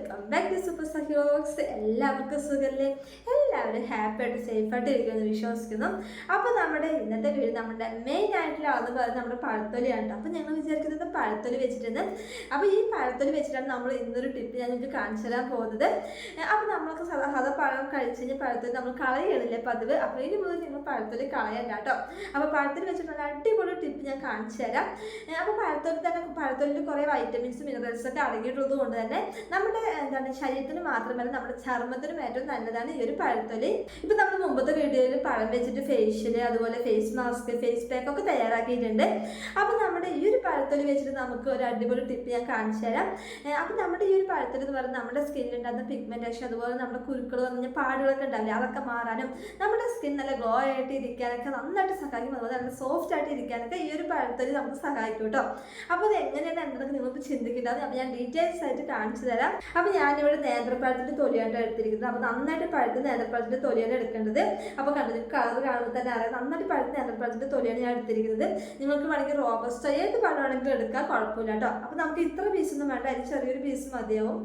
Welcome back to super സഹ്യോക്സ് എല്ലാവർക്കും സുഖല്ലേ? എല്ലാവരും ഹാപ്പി ആയിട്ട് സേഫ് ആയിട്ട് ഇരിക്കുമെന്ന് വിശ്വസിക്കുന്നു. അപ്പോൾ നമ്മുടെ ഇന്നത്തെ വീട് നമ്മുടെ മെയിൻ ആയിട്ടുള്ള ആളെന്ന് പറയുന്നത് നമ്മുടെ പഴത്തൊലിയാണ് അപ്പോൾ ഞങ്ങൾ വിചാരിക്കുന്നത് പഴത്തൊലി വെച്ചിട്ടുണ്ട്. അപ്പോൾ ഈ പഴത്തൊലി വെച്ചിട്ടാണ് നമ്മൾ ഇന്നൊരു ടിപ്പ് ഞാൻ നിങ്ങൾക്ക് കാണിച്ചു തരാൻ പോകുന്നത്. അപ്പോൾ നമ്മൾക്ക് സാധാരണ പഴം കഴിച്ച് കഴിഞ്ഞാൽ പഴത്തൊലി നമ്മൾ കളയണില്ലേ പതിവ്? അപ്പോൾ ഇതിന് മുതൽ നിങ്ങൾ പഴത്തൊലി കളയണ്ട കേട്ടോ അപ്പോൾ പഴത്തൊലി വെച്ചിട്ടുള്ള അടിപൊളി ടിപ്പ് ഞാൻ കാണിച്ചു തരാം. അപ്പോൾ പഴത്തൊലി തന്നെ പഴത്തൊലിൽ കുറേ വൈറ്റമിൻസ് മിനറൽസ് ഒക്കെ അടങ്ങിയിട്ടുള്ളത് കൊണ്ട് തന്നെ നമ്മുടെ എന്താണ് ശരീരത്തിന് മാത്രമല്ല നമ്മുടെ ചർമ്മത്തിനും ഏറ്റവും നല്ലതാണ് ഈ ഒരു പഴത്തൊലി. ഇപ്പൊ നമ്മൾ മുമ്പത്തെ വീഡിയോയിൽ പഴം വെച്ചിട്ട് ഫേഷ്യൽ അതുപോലെ ഫേസ് മാസ്ക് ഫേസ് പാക്ക് ഒക്കെ തയ്യാറാക്കിയിട്ടുണ്ട്. അപ്പൊ നമ്മുടെ ഈ ഒരു പഴത്തൊലി വെച്ചിട്ട് നമുക്ക് ഒരു അടിപൊളി ടിപ്പ് ഞാൻ കാണിച്ചു തരാം. അപ്പം നമ്മുടെ ഈ ഒരു പഴത്തിൽ എന്ന് പറയുന്നത് നമ്മുടെ സ്കിന്നിൽ ഉണ്ടാകുന്ന പിഗ്മെന്റേഷൻ അതുപോലെ നമ്മുടെ കുരുക്കൾ വന്നു പാടുകളൊക്കെ ഉണ്ടാവില്ലേ? അതൊക്കെ മാറാനും നമ്മുടെ സ്കിൻ നല്ല ഗ്ലോ ആയിട്ട് ഇരിക്കാനൊക്കെ നന്നായിട്ട് സഹായിക്കും. അതുപോലെ നല്ല സോഫ്റ്റ് ആയിട്ട് ഇരിക്കാനൊക്കെ ഈ ഒരു പഴത്തിൽ നമുക്ക് സഹായിക്കും കേട്ടോ അപ്പോൾ അത് എങ്ങനെയാണ് എന്തൊക്കെ നിങ്ങൾക്ക് ചിന്തിക്കേണ്ടത്. അപ്പോൾ ഞാൻ ഡീറ്റെയിൽസ് ആയിട്ട് കാണിച്ചു തരാം. അപ്പോൾ ഞാനിവിടെ നേന്ത്രപ്പഴത്തിന്റെ തൊലിയായിട്ട് എടുത്തിരിക്കുന്നത്. അപ്പോൾ നന്നായിട്ട് പഴുത്ത് നേന്ത്രപ്പഴത്തിന്റെ തൊലിയാണ് എടുക്കേണ്ടത്. അപ്പോൾ കണ്ടു നിങ്ങൾക്ക് കളർ കാണുമ്പോൾ തന്നെ അറിയാം. നന്നായിട്ട് പഴുത്ത് നേന്ത്രപ്പഴത്തിന്റെ തൊലിയാണ് ഞാൻ എടുത്തിരിക്കുന്നത്. നിങ്ങൾക്ക് വേണമെങ്കിൽ റോബസ്റ്റ് ഏത് പഴമാണെങ്കിലും എടുക്കാം. കുഴപ്പമില്ല കേട്ടോ. അപ്പോൾ നമുക്ക് ഇത്ര പീസൊന്നും വേണ്ട. അതിന് ചെറിയൊരു പീസ് മതിയാവും.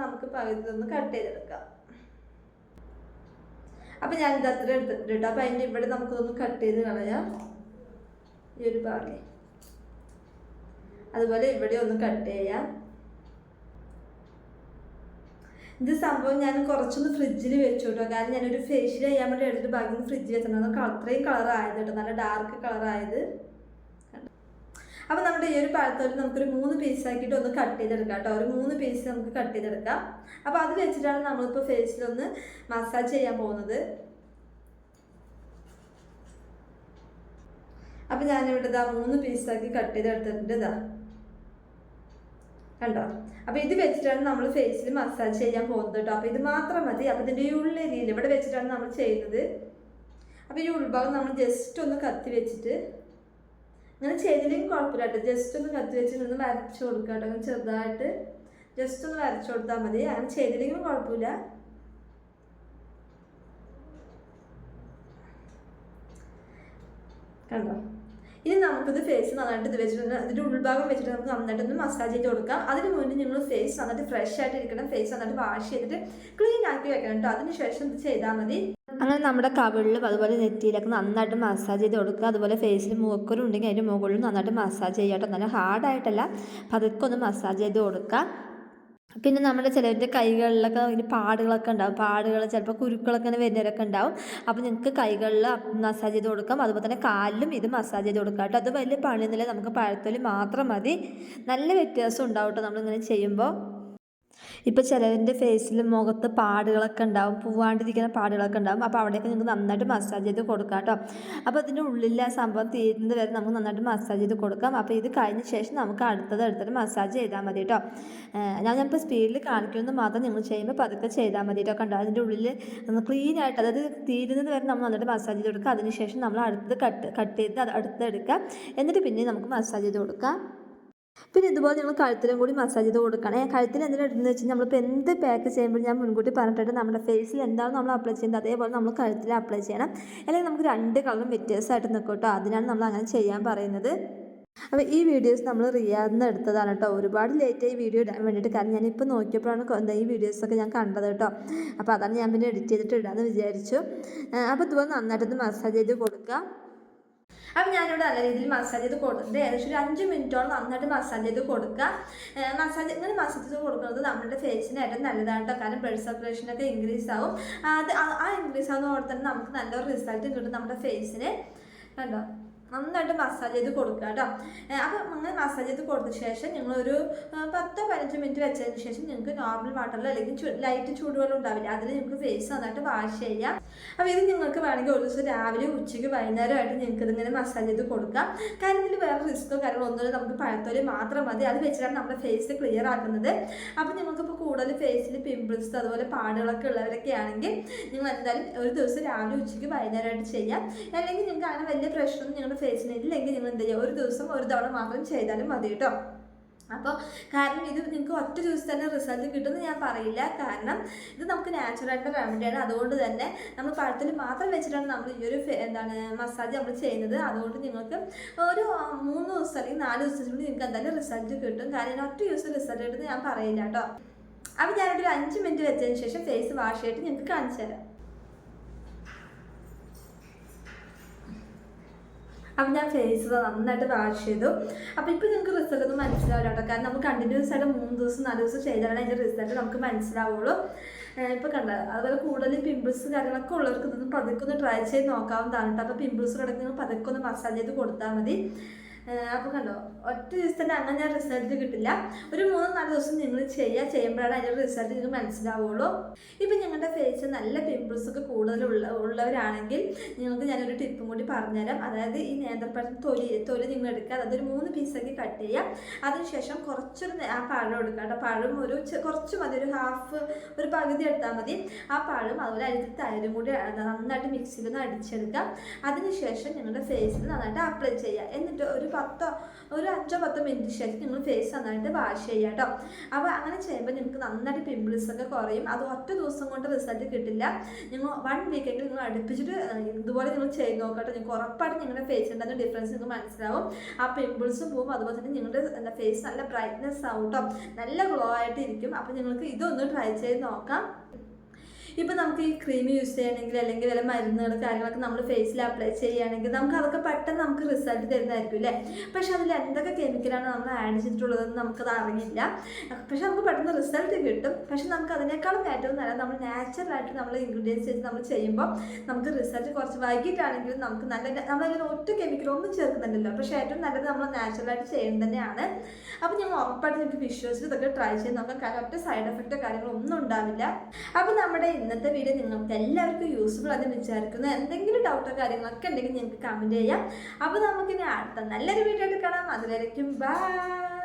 നമുക്ക് പകുതി ഒന്ന് കട്ട് ചെയ്തെടുക്കാം. അപ്പം ഞാൻ ഇത് അത്ര എടുത്തിട്ടുണ്ട് കേട്ടോ. അപ്പോൾ അതിന്റെ ഇവിടെ നമുക്കൊന്ന് കട്ട് ചെയ്ത് കളയാം. ഈ ഒരു ഭാഗം. അതുപോലെ ഇവിടെ ഒന്ന് കട്ട് ചെയ്യാം. ഇത് സംഭവം ഞാൻ കുറച്ചൊന്ന് ഫ്രിഡ്ജിൽ വെച്ചു കേട്ടോ. കാരണം ഞാനൊരു ഫേഷ്യൽ ചെയ്യാൻ വേണ്ടി എടുത്തിട്ട് ബാക്കി ഫ്രിഡ്ജിൽ വെച്ചിട്ടുണ്ടായിരുന്നു അത്രയും കളർ ആയത് കേട്ടോ. നല്ല ഡാർക്ക് കളറായത് അപ്പോൾ നമ്മുടെ ഈ ഒരു പഴത്തോൽ നമുക്കൊരു മൂന്ന് പീസ് ആക്കിയിട്ട് ഒന്ന് കട്ട് ചെയ്തെടുക്കാം കേട്ടോ. ഒരു മൂന്ന് പീസ് നമുക്ക് കട്ട് ചെയ്തെടുക്കാം. അപ്പോൾ അത് വെച്ചിട്ടാണ് നമ്മളിപ്പോൾ ഫേസിലൊന്ന് മസാജ് ചെയ്യാൻ പോകുന്നത്. അപ്പം ഞാനിവിടെ ഇതാ മൂന്ന് പീസാക്കി കട്ട് ചെയ്തെടുത്തിട്ടുണ്ട് ഇതാ കണ്ടോ? അപ്പോൾ ഇത് വെച്ചിട്ടാണ് നമ്മൾ ഫേസിൽ മസാജ് ചെയ്യാൻ പോകുന്നത് കേട്ടോ. അപ്പോൾ ഇത് മാത്രം മതി. അപ്പോൾ ഇതിന്റെ ഈ രീതിയിൽ ഇവിടെ വെച്ചിട്ടാണ് നമ്മൾ ചെയ്യുന്നത്. അപ്പോൾ ഈ ഉൾഭാഗം നമ്മൾ ജസ്റ്റ് ഒന്ന് കത്തി വെച്ചിട്ട് അങ്ങനെ ചെയ്തില്ലെങ്കിൽ കുഴപ്പമില്ല കേട്ടോ. ജസ്റ്റ് ഒന്ന് കത്തി വെച്ചിട്ട് ഒന്ന് വരച്ചു കൊടുക്കുക കേട്ടോ. അങ്ങനെ ചെറുതായിട്ട് ജസ്റ്റ് ഒന്ന് വരച്ചു കൊടുത്താൽ മതി. അങ്ങനെ ചെയ്തില്ലെങ്കിലും കുഴപ്പമില്ല. കണ്ടോ? ഇനി നമുക്കിത് ഫേസ് നന്നായിട്ട് ഇത് വെച്ചിട്ടുണ്ട് ഇതിന്റെ ഉൾഭാഗം വെച്ചിട്ട് നമുക്ക് നന്നായിട്ട് ഒന്ന് മസാജ് ചെയ്ത് കൊടുക്കാം. അതിന് മുന്നേ നിങ്ങൾ ഫേസ് നന്നായിട്ട് ഫ്രഷ് ആയിട്ട് ഇരിക്കണം ഫേസ് നന്നായിട്ട് വാഷ് ചെയ്തിട്ട് ക്ലീൻ ആക്കി വെക്കണം കേട്ടോ. അതിന് ശേഷം ഇത് ചെയ്താൽ മതി. അങ്ങനെ നമ്മുടെ കവിളിലും അതുപോലെ നെറ്റിയിലൊക്കെ നന്നായിട്ട് മസാജ് ചെയ്ത് കൊടുക്കുക. അതുപോലെ ഫേസിൽ മൂക്കൊരു ഉണ്ടെങ്കിൽ അതിന്റെ മുകളിലും നന്നായിട്ട് മസാജ് ചെയ്യാട്ടോ നല്ല ഹാർഡായിട്ടല്ല പതുക്കെ ഒന്ന് മസാജ് ചെയ്ത് കൊടുക്കുക. പിന്നെ നമ്മുടെ ചിലവരുടെ കൈകളിലൊക്കെ ഇങ്ങനെ പാടുകളൊക്കെ ഉണ്ടാവും. പാടുകൾ ചിലപ്പോൾ കുരുക്കളൊക്കെ ഇങ്ങനെ വരുന്നവരൊക്കെ ഉണ്ടാവും. അപ്പോൾ നിങ്ങൾക്ക് കൈകളിൽ മസാജ് ചെയ്ത് കൊടുക്കാം. അതുപോലെ തന്നെ കാലിലും ഇത് മസാജ് ചെയ്ത് കൊടുക്കാം കേട്ടോ. അത് വലിയ പണിയൊന്നുമില്ല. നമുക്ക് പഴത്തൊലി മാത്രം മതി. നല്ല വ്യത്യാസം ഉണ്ടാവും കേട്ടോ നമ്മളിങ്ങനെ ചെയ്യുമ്പോൾ. ഇപ്പോൾ ചിലവരുടെ ഫേസിൽ മുഖത്ത് പാടുകളൊക്കെ ഉണ്ടാവും പൂവാണ്ടിരിക്കുന്ന പാടുകളൊക്കെ ഉണ്ടാവും. അപ്പോൾ അവിടെയൊക്കെ നിങ്ങൾക്ക് നന്നായിട്ട് മസാജ് ചെയ്ത് കൊടുക്കാം കേട്ടോ അപ്പോൾ അതിന്റെ ഉള്ളിലെ ആ സംഭവം തീരുന്നത് വരെ നമുക്ക് നന്നായിട്ട് മസാജ് ചെയ്ത് കൊടുക്കാം. അപ്പോൾ ഇത് കഴിഞ്ഞ ശേഷം നമുക്ക് അടുത്തത് അടുത്തത് മസാജ് ചെയ്താൽ മതി കേട്ടോ ഞാൻ ഞാനിപ്പോൾ സ്പീഡിൽ കാണിക്കുന്നത് മാത്രം നിങ്ങൾ ചെയ്യുമ്പോൾ പതുക്കെ ചെയ്താൽ മതി കേട്ടോ കണ്ടോ? അതിന്റെ ഉള്ളിൽ ക്ലീൻ ആയിട്ട് അതായത് തീരുന്നത് വരെ നമ്മൾ നന്നായിട്ട് മസാജ് ചെയ്ത് കൊടുക്കുക അതിനുശേഷം നമ്മൾ അടുത്തത് കട്ട് കട്ട് ചെയ്ത് അത് അടുത്തെടുക്കുക എന്നിട്ട് പിന്നെ നമുക്ക് മസാജ് ചെയ്ത് കൊടുക്കാം. പിന്നെ ഇതുപോലെ നിങ്ങൾ കഴുത്തിലും കൂടി മസാജ് ചെയ്ത് കൊടുക്കണം. കഴുത്തിൽ എന്തെങ്കിലും ഇടുന്നത് വെച്ചാൽ നമ്മളിപ്പോൾ എന്ത് പാക്ക് ചെയ്യുമ്പോൾ ഞാൻ മുൻകൂട്ടി പറഞ്ഞിട്ട് നമ്മുടെ ഫേസിൽ എന്താണ് നമ്മൾ അപ്ലൈ ചെയ്യുന്നത് അതേപോലെ നമ്മൾ കഴുത്തിൽ അപ്ലൈ ചെയ്യണം. അല്ലെങ്കിൽ നമുക്ക് രണ്ട് കളറും വ്യത്യാസമായിട്ട് നിൽക്കും കേട്ടോ. അതിനാണ് നമ്മൾ അങ്ങനെ ചെയ്യാൻ പറയുന്നത്. അപ്പോൾ ഈ വീഡിയോസ് നമ്മൾ റിയാദിന്ന് എടുത്തതാണ് കേട്ടോ. ഒരുപാട് ലേറ്റായി വീഡിയോ ഇടാൻ വേണ്ടിയിട്ട് കാരണം ഞാൻ ഞാനിപ്പോൾ നോക്കിയപ്പോഴാണ് എന്താ ഈ വീഡിയോസൊക്കെ ഞാൻ കണ്ടത് കേട്ടോ. അപ്പോൾ അതാണ് ഞാൻ പിന്നെ എഡിറ്റ് ചെയ്തിട്ട് ഇടാമെന്ന് വിചാരിച്ചു. അപ്പോൾ ഇതുപോലെ നന്നായിട്ടൊന്ന് മസാജ് ചെയ്ത് കൊടുക്കുക അപ്പം ഞാനിവിടെ നല്ല രീതിയിൽ മസാജ് ചെയ്ത് കൊടുത്തിട്ട് ഏകദേശം ഒരു അഞ്ച് മിനിറ്റോളം നന്നായിട്ട് മസാജ് ചെയ്ത് കൊടുക്കുക. മസാജ് ഇങ്ങനെ മസാജ് ചെയ്ത് കൊടുക്കുന്നത് നമ്മുടെ ഫേസിന് ഏറ്റവും നല്ലതാണ് കേട്ടോ കാരണം ബ്ലഡ് സർക്കുലേഷനൊക്കെ ഇൻക്രീസ് ആവും. അത് ആ ഇൻക്രീസ് ആവുന്നതോടെ തന്നെ നമുക്ക് നല്ലൊരു റിസൾട്ട് കിട്ടും നമ്മുടെ ഫേസിന് കണ്ടോ? നന്നായിട്ട് മസാജ് ചെയ്ത് കൊടുക്കുക കേട്ടോ. അപ്പം അങ്ങനെ മസാജ് ചെയ്ത് കൊടുത്ത ശേഷം ഞങ്ങളൊരു പത്തോ പതിനഞ്ചോ മിനിറ്റ് വെച്ചതിന് ശേഷം നിങ്ങൾക്ക് നോർമൽ വാട്ടറിൽ അല്ലെങ്കിൽ ലൈറ്റ് ചൂടുവെള്ളം ഉണ്ടാവില്ല. അതിൽ നിങ്ങൾക്ക് ഫേസ് നന്നായിട്ട് വാഷ് ചെയ്യാം. അപ്പോൾ ഇത് നിങ്ങൾക്ക് വേണമെങ്കിൽ ഒരു ദിവസം രാവിലെ ഉച്ചയ്ക്ക് വൈകുന്നേരമായിട്ട് നിങ്ങൾക്ക് ഇതിങ്ങനെ മസാജ് ചെയ്ത് കൊടുക്കാം. കാരണം ഇതിൽ വേറെ റിസ്ക്കോ കാര്യങ്ങളോ ഒന്നുമില്ല. നമുക്ക് പഴത്തോലി മാത്രം മതി. അത് വെച്ചിട്ടാണ് നമ്മുടെ ഫേസ് ക്ലിയർ ആക്കുന്നത്. അപ്പോൾ നിങ്ങൾക്കിപ്പോൾ കൂടുതൽ ഫേസിൽ പിമ്പിൾസ് അതുപോലെ പാടുകളൊക്കെ ഉള്ളവരൊക്കെ ആണെങ്കിൽ നിങ്ങൾ എന്തായാലും ഒരു ദിവസം രാവിലെ ഉച്ചയ്ക്ക് വൈകുന്നേരമായിട്ട് ചെയ്യാം. അല്ലെങ്കിൽ നിങ്ങൾക്ക് അങ്ങനെ വലിയ പ്രശ്നമൊന്നും നിങ്ങളുടെ ഫേസിന് ഇല്ലെങ്കിൽ നിങ്ങൾ എന്ത് ചെയ്യുക? ഒരു ദിവസം ഒരു തവണ മാത്രം ചെയ്താലും മതി കേട്ടോ. അപ്പോൾ കാരണം ഇത് നിങ്ങൾക്ക് ഒറ്റ ദിവസം തന്നെ റിസൾട്ട് കിട്ടുമെന്ന് ഞാൻ പറയില്ല. കാരണം ഇത് നമുക്ക് നാച്ചുറായിട്ടുള്ള റെമഡിയാണ് അതുകൊണ്ട് തന്നെ നമ്മൾ പഴത്തിൽ മാത്രം വെച്ചിട്ടാണ് നമ്മൾ ഈ ഒരു എന്താണ് മസാജ് നമ്മൾ ചെയ്യുന്നത്. അതുകൊണ്ട് നിങ്ങൾക്ക് ഒരു മൂന്ന് ദിവസം അല്ലെങ്കിൽ നാല് ദിവസത്തിനുള്ളിൽ നിങ്ങൾക്ക് എന്തായാലും റിസൾട്ട് കിട്ടും. കാരണം ഒറ്റ ദിവസം റിസൾട്ട് കിട്ടുമെന്ന് ഞാൻ പറയില്ല കേട്ടോ. അപ്പോൾ ഞാനൊരു അഞ്ച് മിനിറ്റ് വെച്ചതിന് ശേഷം ഫേസ് വാഷ് ചെയ്തിട്ട് നിങ്ങൾക്ക് കാണിച്ചു തരാം. അപ്പം ഞാൻ ഫേസ് നന്നായിട്ട് വാഷ് ചെയ്തു. അപ്പോൾ ഇപ്പോൾ നിങ്ങൾക്ക് റിസൾട്ട് ഒന്നും മനസ്സിലാവില്ല കേട്ടോ. കാരണം നമുക്ക് കണ്ടിന്യൂസ് ആയിട്ട് മൂന്ന് ദിവസം നാല് ദിവസം ചെയ്താലാണ് അതിന്റെ റിസൾട്ട് നമുക്ക് മനസ്സിലാവുള്ളൂ. ഇപ്പോൾ കണ്ട? അതുപോലെ കൂടുതൽ പിമ്പിൾസ് കാര്യങ്ങളൊക്കെ ഉള്ളവർക്ക് ഇതൊന്ന് പതുക്കെ ഒന്ന് ട്രൈ ചെയ്ത് നോക്കാവുന്നതാണ് കേട്ടോ. അപ്പോൾ പിമ്പിൾസ് കിടക്കുന്ന പതുക്കെ ഒന്ന് മസാജ് ചെയ്ത് കൊടുത്താൽ മതി. അപ്പോൾ കണ്ടോ ഒറ്റ ദിവസത്തിന്റെ അങ്ങനെ റിസൾട്ട് കിട്ടില്ല. ഒരു മൂന്നോ നാല് ദിവസം നിങ്ങൾ ചെയ്യുക ചെയ്യുമ്പോഴാണ് അതിന്റെ റിസൾട്ട് നിങ്ങൾക്ക് മനസ്സിലാവുള്ളൂ. ഇപ്പം ഞങ്ങളുടെ ഫേസ് നല്ല പിമ്പിൾസ് ഒക്കെ കൂടുതലുള്ള ഉള്ളവരാണെങ്കിൽ നിങ്ങൾക്ക് ഞാനൊരു ടിപ്പും കൂടി പറഞ്ഞുതരാം. അതായത് ഈ നേന്ത്രപ്പഴം തൊലി തൊലി നിങ്ങൾ എടുക്കുക. അതായത് ഒരു മൂന്ന് പീസാക്കി കട്ട് ചെയ്യുക. അതിനുശേഷം കുറച്ചൊരു ആ പഴം എടുക്കുക കേട്ടോ. പഴം ഒരു കുറച്ച് മതി. ഒരു ഹാഫ് ഒരു പകുതി എടുത്താൽ മതി. ആ പഴം അതുപോലെ അതിൽ തൈരും കൂടി നന്നായിട്ട് മിക്സിയിൽ ഒന്ന് അടിച്ചെടുക്കുക. അതിനുശേഷം ഞങ്ങളുടെ ഫേസിൽ നന്നായിട്ട് അപ്ലൈ ചെയ്യുക. എന്നിട്ട് ഒരു പത്തോ ഒരു അഞ്ചോ പത്തോ മിനിറ്റ് ശേഷം നിങ്ങൾ ഫേസ് നന്നായിട്ട് വാഷ് ചെയ്യുക കേട്ടോ അപ്പോൾ അങ്ങനെ ചെയ്യുമ്പോൾ നിങ്ങൾക്ക് നന്നായിട്ട് പിമ്പിൾസ് ഒക്കെ കുറയും. അത് ഒറ്റ ദിവസം കൊണ്ട് റിസൾട്ട് കിട്ടില്ല. നിങ്ങൾ വൺ വീക്കെങ്കിലും നിങ്ങൾ അടുപ്പിച്ചിട്ട് ഇതുപോലെ നിങ്ങൾ ചെയ്ത് നോക്കട്ടെ നിങ്ങൾക്ക് ഉറപ്പായിട്ട് നിങ്ങളുടെ ഫേസിന്റെ തന്നെ ഡിഫറൻസ് നിങ്ങൾക്ക് മനസ്സിലാവും. ആ പിമ്പിൾസും പോവും. അതുപോലെ തന്നെ നിങ്ങളുടെ എന്താ ഫേസ് നല്ല ബ്രൈറ്റ്നെസ് ആവും കേട്ടോ നല്ല ഗ്ലോ ആയിട്ട് ഇരിക്കും അപ്പോൾ നിങ്ങൾക്ക് ഇതൊന്ന് ട്രൈ ചെയ്ത് നോക്കാം. ഇപ്പം നമുക്ക് ഈ ക്രീം യൂസ് ചെയ്യണമെങ്കിൽ അല്ലെങ്കിൽ വല്ല മരുന്നുകൾ കാര്യങ്ങളൊക്കെ നമ്മൾ ഫേസിൽ അപ്ലൈ ചെയ്യുകയാണെങ്കിൽ നമുക്ക് അതൊക്കെ പെട്ടെന്ന് നമുക്ക് റിസൾട്ട് തരുന്നതായിരിക്കും അല്ലേ പക്ഷെ അതിൽ എന്തൊക്കെ കെമിക്കലാണ് നമ്മൾ ആഡ് ചെയ്തിട്ടുള്ളതെന്ന് നമുക്കത് അറിയില്ല. പക്ഷെ നമുക്ക് പെട്ടെന്ന് റിസൾട്ട് കിട്ടും. പക്ഷെ നമുക്ക് അതിനേക്കാളും ഏറ്റവും നല്ല നമ്മൾ നാച്ചുറലായിട്ട് നമ്മൾ ഇൻഗ്രീഡിയൻസ് ചെയ്ത് നമ്മൾ ചെയ്യുമ്പോൾ നമുക്ക് റിസൾട്ട് കുറച്ച് വൈകിട്ടാണെങ്കിലും നമുക്ക് നല്ല നമ്മളതിൽ ഒറ്റ കെമിക്കൽ ഒന്നും ചേർക്കുന്നുണ്ടല്ലോ. പക്ഷെ ഏറ്റവും നല്ലത് നമ്മൾ നാച്ചുറലായിട്ട് ചെയ്യുന്നത് തന്നെയാണ്. അപ്പോൾ ഞാൻ ഉറപ്പായിട്ട് നിങ്ങൾക്ക് വിശ്വസിച്ച് ഇതൊക്കെ ട്രൈ ചെയ്ത് നോക്കാം. കാരണം ഒറ്റ സൈഡ് എഫക്റ്റോ കാര്യങ്ങളോ ഒന്നും ഉണ്ടാവില്ല. അപ്പോൾ നമ്മുടെ ഇന്നത്തെ വീഡിയോ നിങ്ങൾക്ക് എല്ലാവർക്കും യൂസ്ഫുൾ ആണെന്ന് വിചാരിക്കുന്നു. എന്തെങ്കിലും ഡൗട്ടോ കാര്യങ്ങളൊക്കെ ഉണ്ടെങ്കിൽ നിങ്ങൾക്ക് കമന്റ് ചെയ്യാം. അപ്പോൾ നമുക്കിനി അടുത്ത നല്ലൊരു വീഡിയോ എടുക്കണം കാണാം. അതുവരയ്ക്കും ബൈ